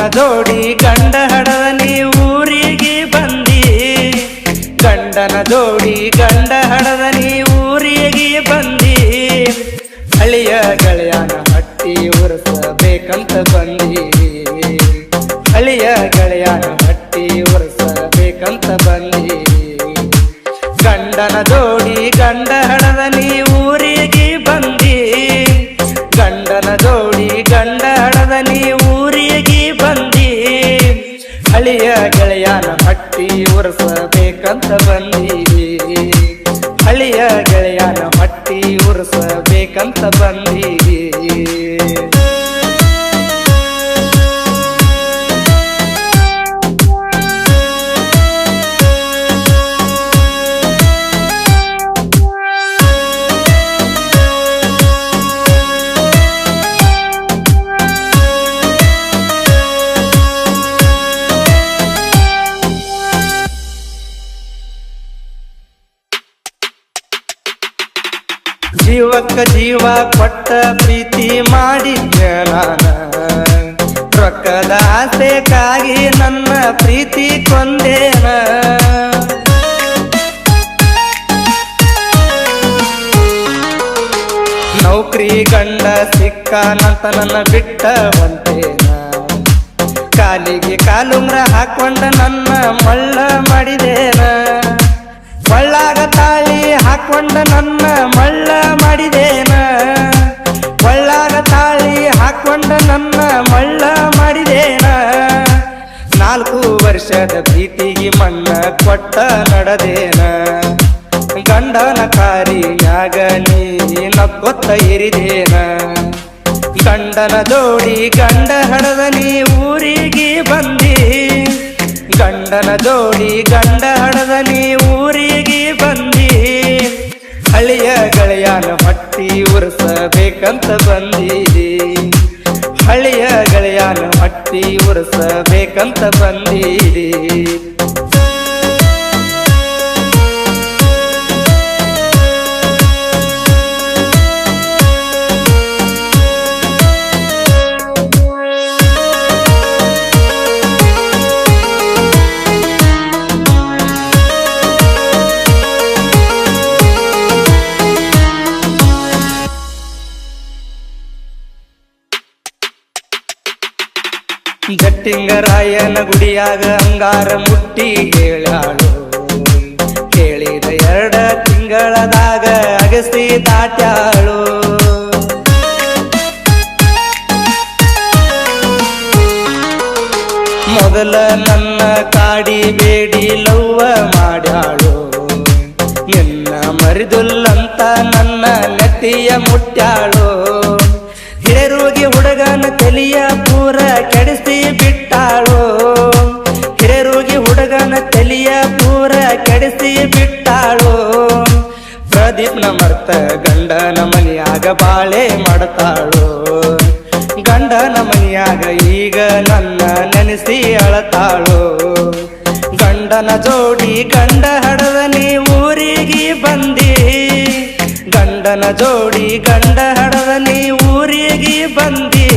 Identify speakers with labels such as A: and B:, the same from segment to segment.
A: ಜೋಡಿ ಗಂಡ ಹಡದ ನೀ ಊರಿಗೆ ಬಂದಿ. ಗಂಡನ ಜೋಡಿ ಗಂಡ ಹಡದ ನೀ ಊರಿಗೆ ಬಂದಿ. ಹಳಿಯ ಗೆಳೆಯನ ಹಟ್ಟಿ ಉರ್ಸಬೇಕಂತ ಬಂದಿ. ಹಳಿಯ ಗೆಳೆಯನ ಹಟ್ಟಿ ಉರ್ಸಬೇಕಂತ ಬಂದಿ. ಗಂಡನ ಜೋಡಿ ಗಂಡ ಹಡದ ನೀ ಹಳಿಯ ಗೆಳೆಯನ ಹಟ್ಟಿ ಉರ್ಸಬೇಕಂತ ಬಂದಿ ಹಳಿಯ ಗೆಳೆಯನ ಹಟ್ಟಿ ಉರ್ಸಬೇಕಂತ ಬಂದಿ ಜೀವ ಕೊಟ್ಟ ಪ್ರೀತಿ ಮಾಡಿ ರೊಕ್ಕದ ಆಸೆಗಾಗಿ ನನ್ನ ಪ್ರೀತಿ ಕೊಂದೇನ? ನೌಕರಿ ಗಂಡ ಸಿಕ್ಕನಂತ ನನ್ನ ಬಿಟ್ಟ ಒಂದೇನ ಕಾಲಿಗೆ ಕಾಲುಂಗ್ರ ಹಾಕೊಂಡ ನನ್ನ ಮಳ್ಳ ಮಾಡಿದೇನ? ಮಳ್ಳಾಗ ತಾಳಿ ಹಾಕೊಂಡ ನನ್ನ ಮಳ್ಳ ಮಾಡಿದೇನ? ಒಳ್ಳಾರ ತಾಳಿ ಹಾಕೊಂಡ ನನ್ನ ಮಳ್ಳ ಮಾಡಿದೇನ? ನಾಲ್ಕು ವರ್ಷದ ಪ್ರೀತಿಗೆ ಮಣ್ಣ ಕೊಟ್ಟ ನಡದೇನ? ಗಂಡನ ಕಾರಿನ್ಯಾಗ ನೀ ನಕ್ಕೊತ್ತ ಇರಿದೇನ ಗಂಡನ ಜೋಡಿ ಗಂಡ ಹಡದ ನೀ ಊರಿಗೆ ಬಂದಿ? ಗಂಡನ ಜೋಡಿ ಗಂಡ ಹಡದ ನೀ ಉರ್ಸಬೇಕಂತ ಹಳೆಯ ಹಳಿಯ ಗೆಳೆಯನ ಮಟ್ಟಿ ಉರ್ಸಬೇಕಂತ ಬಂದಿದಿ ಗಟ್ಟಿಂಗರಾಯನ ಗುಡಿಯಾಗ ಅಂಗಾರ ಮುಟ್ಟಿ ಹೇಳಾಳು ಕೇಳಿದ ಎರಡ ತಿಂಗಳದಾಗ ಅಗಸಿ ದಾಟ್ಯಾಳು. ಮೊದಲ ನನ್ನ ಕಾಡಿ ಬೇಡಿ ಲವ್ವ ಮಾಡ್ಯಾಳು. ನಿನ್ನ ಮರಿದುಲ್ಲಂತ ನನ್ನ ನೆತ್ತಿಯ ಮುಟ್ಟ್ಯಾಳು ಹಿರೇರೋಗಿ ಹುಡುಗನ ತಲಿಯ ಪೂರ ಕೆಡಿಸಿ ಬಾಳೆ ಮಾಡ್ತಾಳು? ಗಂಡನ ಮನೆಯಾಗ ಈಗ ನನ್ನ ನೆನೆಸಿ ಅಳತಾಳು? ಗಂಡನ ಜೋಡಿ ಗಂಡ ಹಡದ ನೀ ಊರಿಗೆ ಬಂದಿ? ಗಂಡನ ಜೋಡಿ ಗಂಡ ಹಡದ ನೀ ಊರಿಗೆ ಬಂದಿ?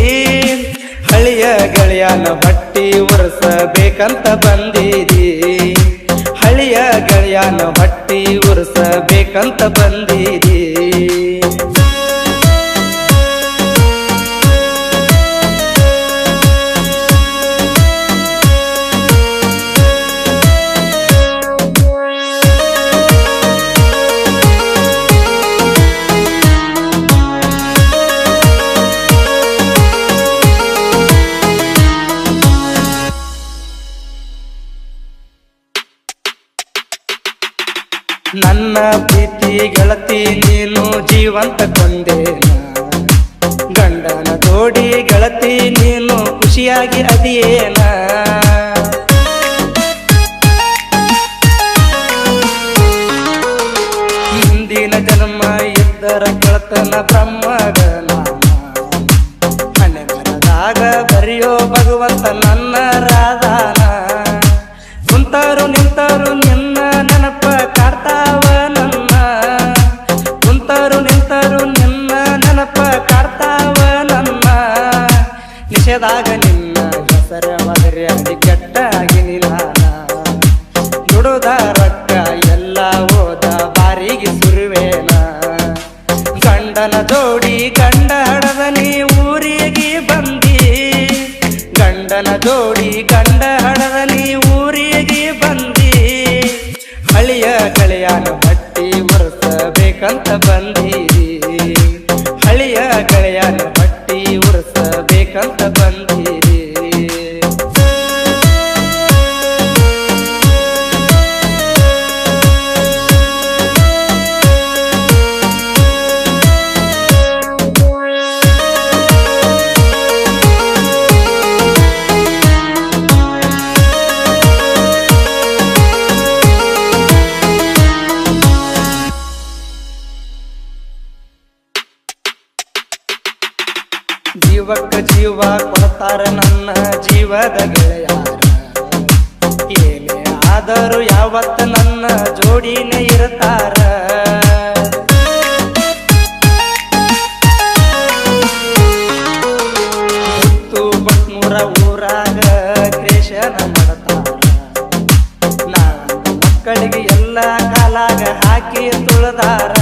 A: ಹಳಿಯ ಗೆಳೆಯನ ಬಟ್ಟಿ ಉರ್ಸಬೇಕಂತ ಬಂದಿದಿ? ಹಳಿಯ ಗೆಳೆಯನ ಬಟ್ಟಿ ಉರ್ಸಬೇಕಂತ ಬಂದಿದಿ ನೀನು ಜೀವಂತ ಕೊಂದೇನ? ಗಂಡನ ಜೋಡಿ ಗೆಳತಿ, ನೀನು ಖುಷಿಯಾಗಿ ಅದಿಯೇನ? ಮುಂದಿನ ಜನ್ಮ ಇದ್ದರ ಗೆಳತನ ಬ್ರಹ್ಮಗನ ನಾಮ ಹಣೆಬರದಾಗ ಬರೆಯೋ ಭಗವಂತ ನನ್ನ ರಾಧಾನ. ಕಾಡ್ತಾವ ನನ್ನ ಹೆಸರ ಮದರೆ ಅತಿ ಕೆಟ್ಟಾಗಿ ನಾನ ದುಡುದ ಎಲ್ಲ ಹೋದ ಬಾರಿಗೆ ಸುರುವೇನ. ಗಂಡನ ಜೋಡಿ ಗಂಡ ನೀ ಊರಿಗೆ ಬಂದಿ. ಗಂಡನ ಜೋಡಿ ಗಂಡ ನೀ ಊರಿಗೆ ಬಂದಿ. ಹಳಿಯ ಗೆಳೆಯನ ಬಟ್ಟಿ ಉರ್ಸಬೇಕಂತ ಬಂದಿ ಹಳಿಯ ಗೆಳೆಯನ ಜೀವಕ್ಕ ಜೀವ ಕೊಡ್ತಾರ ನನ್ನ ಜೀವದ ಗೆಳೆಯಾರ ಏನೇ ಆದರೂ ಯಾವತ್ತ ನನ್ನ ಜೋಡಿನೇ ಇರ್ತಾರ? ಮುತ್ತು ಬಟ್ನೂರ ಊರಾಗ ಕ್ರೇಶನ ಮಾಡ್ತಾರ. ನಾನು ಮಕ್ಕಳಿಗೆ ಎಲ್ಲ ಕಾಲಾಗ ಹಾಕಿ ತುಳದಾರ.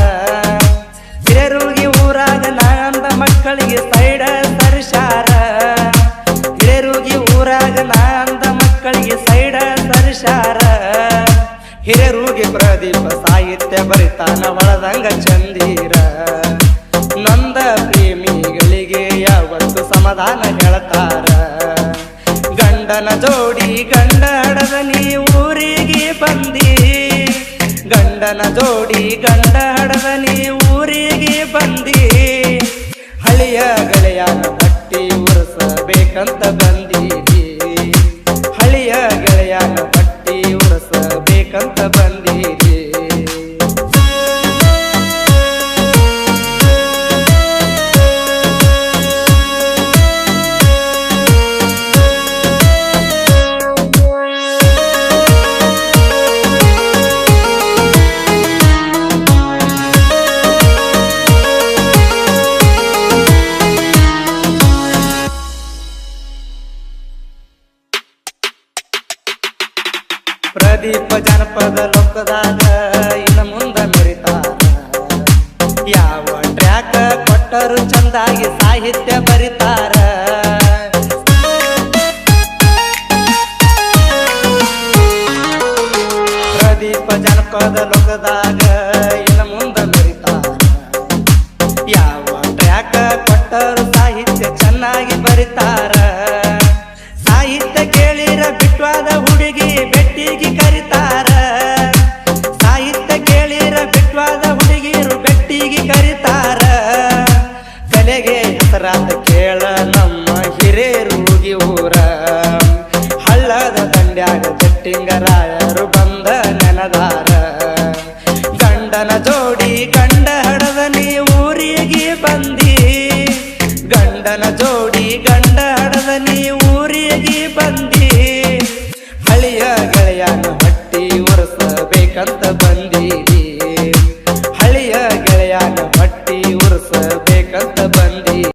A: ಹಿರೇರುಗಿ ಊರಾಗ ನಾನಂದ ಮಕ್ಕಳಿಗೆ ಪ್ರೇಮಿಗಳಿಗೆ ಯಾವತ್ತು ಸಮಾಧಾನ ಹೇಳ್ತಾರ? ಗಂಡನ ಜೋಡಿ ಗಂಡ ಹಡದ ನೀ ಊರಿಗೆ ಬಂದಿ. ಗಂಡನ ಜೋಡಿ ಗಂಡ ಹಡದ ನೀ ಊರಿಗೆ ಬಂದಿ. ಹಳೆಯ ಗೆಳೆಯನ ಬಟ್ಟಿ ಉರ್ಸಬೇಕಂತ ಬಂದೀರಿ ಪ್ರದೀಪ ಜನಪದ ಲೋಕದಾಗ ಇನ್ನ ಮುಂದ ಮೆರಿತಾರ ಯಾವ ಟ್ರ್ಯಾಕ್ ಕೊಟ್ಟರು ಚಂದಾಗಿ ಸಾಹಿತ್ಯ ಬರಿತಾರ. ಪ್ರದೀಪ ಜನಪದ ಲೋಕದಾಗ ಇನ್ನ ಮುಂದ ಮೆರಿತಾರ ಯಾವ ಟ್ರ್ಯಾಕ್ ಕೊಟ್ಟರು ಸಾಹಿತ್ಯ ಚೆನ್ನಾಗಿ ಬರಿತಾರ. ಸಾಹಿತ್ಯ ಕೇಳಿರ ಬಿಟ್ವಾದ ಹುಡುಗಿ ಬೆಟ್ಟಿಗೆ ಕರಿತಾರ. ಸಾಹಿತ್ಯ ಕೇಳಿರ ಬಿಟ್ವಾದ ಹುಡುಗಿರು ಬೆಟ್ಟಿಗೆ ಕರಿತಾರ. ಕಲೆಗೆ ಹೆಸರಾದ ಕೇಳ ನಮ್ಮ ಹಿರೇರುಗಿ ಊರ. ಹಳ್ಳದ ದಂಡ್ಯಾಗ ಜಟ್ಟಿಂಗರಾಯರು ಬಂದ ನೆನದಾರ. ಗಂಡನ ಜೋಡಿ ಗಂಡ ಹಡದ ನೀ ಊರಿಗೆ ಬಂದಿ. ಗಂಡನ ಜೋಡಿ